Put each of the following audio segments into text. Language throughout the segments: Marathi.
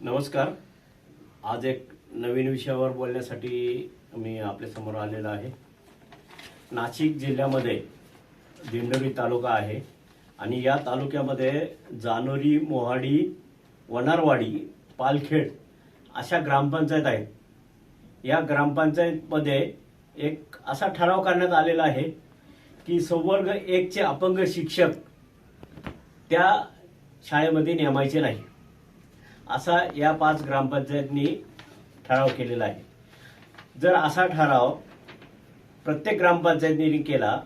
नमस्कार. आज एक नवीन विषयावर बोलण्यासाठी मी आपल्यासमोर आलेलो आहे. नाशिक जिल्ह्यामध्ये दिंडोरी तालुका आहे आणि या तालुक्यामध्ये जानोरी मोहाडी वनारवाडी पालखेड अशा ग्रामपंचायत आहेत. या ग्रामपंचायतमध्ये एक असा ठराव करण्यात आलेला आहे की संवर्ग एकचे अपंग शिक्षक त्या शाळेमध्ये नेमायचे नाही असा या पाच ग्रामपंचायतनी ठराव केलेला आहे. जर असा ठराव प्रत्येक ग्रामपंचायतीने केला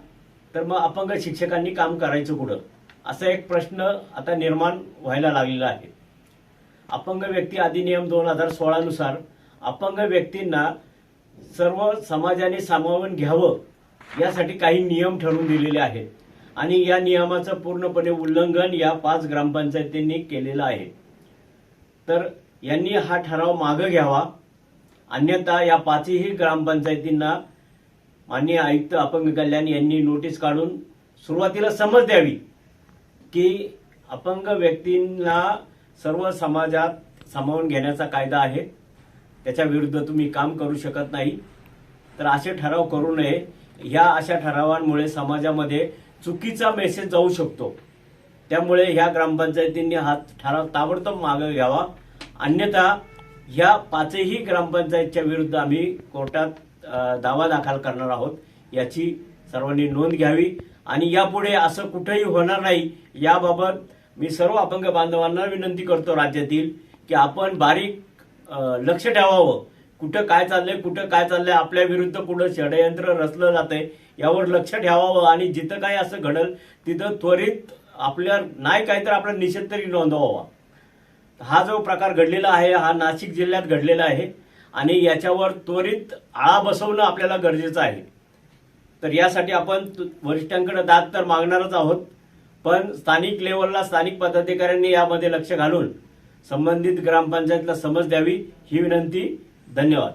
तर मग अपंग शिक्षकांनी काम करायचं कुठं? असा एक प्रश्न आता निर्माण व्हायला लागलेला आहे. अपंग व्यक्ती अधिनियम दोन हजार सोळानुसार अपंग व्यक्तींना सर्व समाजाने सामावून घ्यावं यासाठी काही नियम ठरवून दिलेले आहेत. आणि या नियमाचं पूर्णपणे उल्लंघन या पाच ग्रामपंचायतींनी केलेलं आहे. तर यांनी हा ठराव मागं घ्यावा. अन्यथा या पाचही ग्रामपंचायतींना माननीय आयुक्त अपंग कल्याण यांनी नोटीस काढून सुरुवातीला समज द्यावी की अपंग व्यक्तींना सर्व समाजात सामावून घेण्याचा कायदा आहे. त्याच्या विरुद्ध तुम्ही काम करू शकत नाही. तर असे ठराव करू नये. या अशा ठरावांमुळे समाजामध्ये चुकीचा मेसेज जाऊ शकतो. त्यामुळे ह्या ग्रामपंचायतींनी हा ठराव ताबडतोब मागे घ्यावा. अन्यथा ह्या पाचही ग्रामपंचायतच्या विरुद्ध आम्ही कोर्टात दावा दाखल करणार आहोत. याची सर्वांनी नोंद घ्यावी. आणि यापुढे असं कुठेही होणार नाही याबाबत मी सर्व अपंग बांधवांना विनंती करतो राज्यातील की आपण बारीक लक्ष ठेवावं. कुठं काय चाललंय कुठं काय चाललंय आपल्या विरुद्ध कुठं षडयंत्र रचलं जातंय यावर लक्ष ठेवावं. आणि जिथं काही असं घडल तिथं त्वरित आपल्या नाही काय तर आपला निषेध तरी नोंदवावा. हा जो प्रकार घडलेला आहे हा नाशिक जिल्ह्यात घडलेला आहे आणि याच्यावर त्वरित आळा बसवणं आपल्याला गरजेचं आहे. तर यासाठी आपण वरिष्ठांकडे दाद तर मागणारच आहोत पण स्थानिक लेवलला स्थानिक पदाधिकाऱ्यांनी यामध्ये लक्ष घालून संबंधित ग्रामपंचायतला समज द्यावी ही विनंती. धन्यवाद.